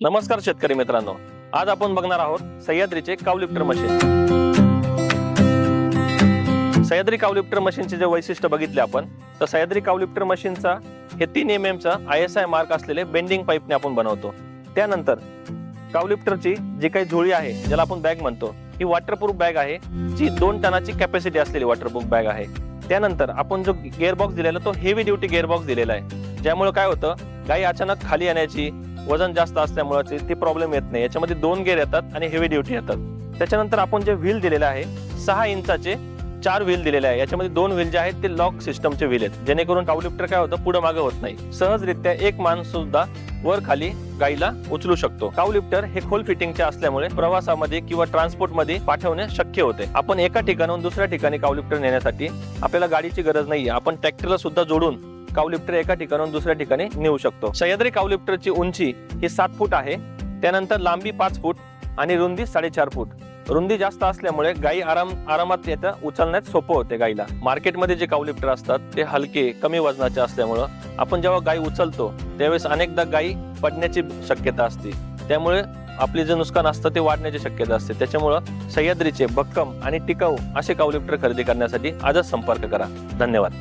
नमस्कार शेतकरी मित्रांनो. आज आपण बघणार आहोत सह्याद्रीचे कावलिफ्टर मशीन. सह्याद्री कावलिफ्टर मशीनचे जे वैशिष्ट्य बघितले आपण तर सह्याद्री कावलिफ्टर मशीनचा हे तीन एम एमचा आय एस आय मार्क असलेले बेंडिंग पाईपने आपण बनवतो. त्यानंतर कावलिफ्टरची जी काही झोळी आहे ज्याला आपण बॅग म्हणतो ही वॉटरप्रूफ बॅग आहे जी दोन टनाची कॅपॅसिटी असलेली वॉटरप्रूफ बॅग आहे. त्यानंतर आपण जो गिअरबॉक्स दिलेला तो हेवी ड्युटी गिअरबॉक्स दिलेला आहे. ज्यामुळे काय होतं गाई अचानक खाली येण्याची वजन जास्त असल्यामुळे ती प्रॉब्लेम येत नाही. याच्यामध्ये दोन गेअर येतात आणि हेवी ड्युटी येतात. त्याच्यानंतर आपण जे व्हील दिलेलं आहे सहा इंचाचे चार व्हील दिलेले आहे. याच्यामध्ये दोन व्हील जे आहेत ते लॉक सिस्टमचे व्हील आहेत. जेणेकरून कावलिफ्टर काय होतं पुढे मागे होत नाही. सहजरित्या एक माणूस सुद्धा वर खाली गाईला उचलू शकतो. कावलिफ्टर हे खोल फिटिंगचे असल्यामुळे प्रवासामध्ये किंवा ट्रान्सपोर्टमध्ये पाठवणे शक्य होते. आपण एका ठिकाणाहून दुसऱ्या ठिकाणी कावलिफ्टर नेण्यासाठी आपल्याला गाडीची गरज नाही आपण ट्रॅक्टरला सुद्धा जोडून कावलिफ्टर एका ठिकाणाहून दुसऱ्या ठिकाणी नेऊ शकतो. सह्याद्री कावलिफ्टरची उंची ही सात फूट आहे. त्यानंतर लांबी पाच फूट आणि रुंदी साडेचार फूट. रुंदी जास्त असल्यामुळे गाई आराम आरामात येतं उचलण्यात सोपं होते गाईला. मार्केटमध्ये जे कावलिफ्टर असतात ते हलके कमी वजनाचे असल्यामुळं आपण जेव्हा गाई उचलतो त्यावेळेस अनेकदा गाई पडण्याची शक्यता असते. त्यामुळे आपले जे नुकसान असतं ते वाढण्याची शक्यता असते. त्याच्यामुळं सह्याद्रीचे भक्कम आणि टिकाऊ असे कावलिफ्टर खरेदी करण्यासाठी आजच संपर्क करा. धन्यवाद.